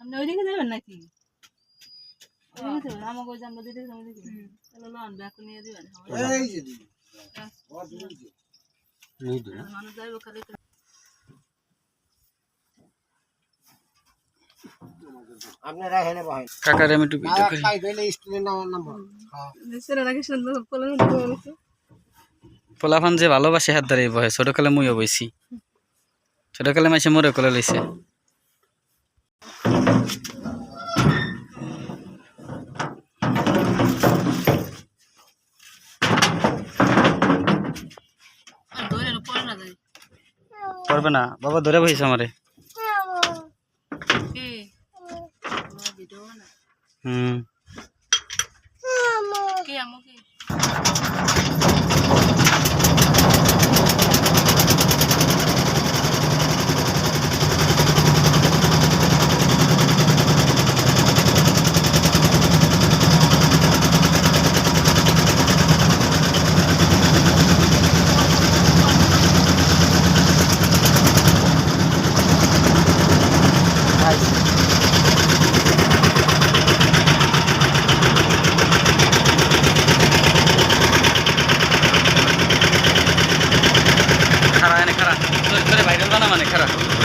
আপনি ওইদিকে যাবেন নাকি? আমাকে ওই যে দিতে তাহলে লন ব্যাগ নিয়ে দিবেন এই যে। দিদি ও দিদি এই দিন মানুষ যাইবো খালি। আপনারা হেলে বহেন কাকারে আমি একটু ভিডিও করি। পাই গেলে স্টুডেন্ট নাম্বার কি সুন্দর যে ভালোবাসে হাত ধরে বহে ছোটকালে মুইও বইছি। ছোটকালে মাসে মরে কলে লইছে। আর ধরে না পড়ে না যায়। পারবে না। বাবা ধরে বইছে আমারে। আমার ভিডিও না হুম কে আমো কে মানে খারাপ।